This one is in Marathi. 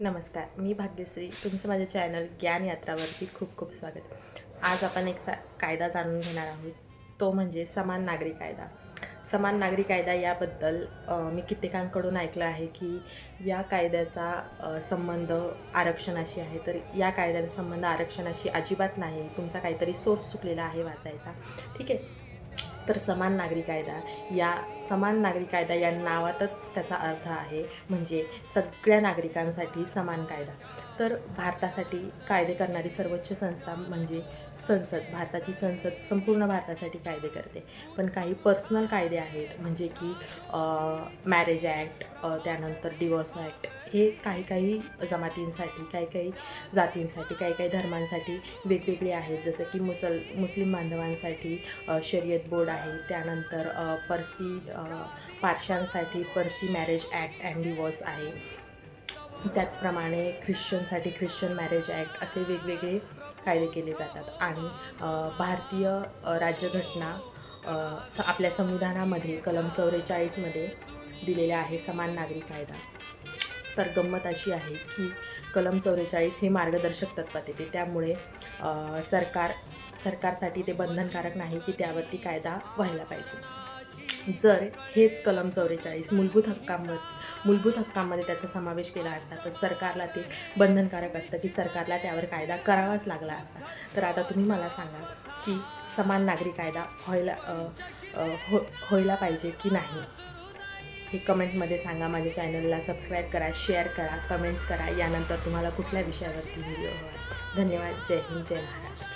नमस्कार मी भाग्यश्री. तुमचं माझ्या चॅनल ज्ञान यात्रावरती खूप खूप स्वागत. आज आपण एक सा कायदा जाणून घेणार आहोत. तो म्हणजे समान नागरी कायदा. समान नागरी कायदा याबद्दल मी कित्येकांकडून ऐकलं आहे की या कायद्याचा संबंध आरक्षणाशी आहे. तर या कायद्याचा संबंध आरक्षणाशी अजिबात नाही. तुमचा काहीतरी सोर्स चुकलेला आहे वाचायचा. ठीक आहे? तर समान नागरी कायदा या समान नागरी कायदा या नावातच त्याचा अर्थ आहे म्हणजे सगळ्या नागरिकांसाठी समान कायदा. तर भारतासाठी कायदे करणारी सर्वोच्च संस्था म्हणजे संसद भारताची संसद संपूर्ण भारतासाठी कायदे करते. पण काही पर्सनल कायदे आहेत म्हणजे की मॅरेज ॲक्ट त्यानंतर डिवोर्स ॲक्ट हे काही काही जमातींसाठी काही काही जातींसाठी काही काही धर्मांसाठी वेगवेगळे आहेत. जसं की मुसल मुस्लिम बांधवांसाठी शर्यत बोर्ड आहे. त्यानंतर Parsi पारशांसाठी Parsi marriage act and divorce आहे. त्याचप्रमाणे ख्रिश्चनसाठी ख्रिश्चन मॅरेज ॲक्ट असे वेगवेगळे कायदे केले जातात. आणि भारतीय राज्यघटना स आपल्या संविधानामध्ये कलम चौवेचाळीसमध्ये दिलेला आहे समान नागरी कायदा. तर गंमत अशी आहे की कलम चौवेचाळीस हे मार्गदर्शक तत्वात येते त्यामुळे सरकार सरकारसाठी ते बंधनकारक नाही की त्यावरती कायदा व्हायला पाहिजे. जर हेच कलम चौवेचाळीस मूलभूत हक्कांमध्ये मूलभूत हक्कांमध्ये त्याचा समावेश केला असता तर सरकारला ते बंधनकारक असतं की सरकारला त्यावर कायदा करावाच लागला असता. तर आता तुम्ही मला सांगा की समान नागरी कायदा व्हायला हो व्हायला पाहिजे की नाही? हे कमेंटमध्ये सांगा. माझ्या चॅनलला सबस्क्राईब करा शेअर करा कमेंट्स करा. यानंतर तुम्हाला कुठल्या विषयावरती व्हिडिओ हवा धन्यवाद. जय हिंद जय महाराष्ट्र.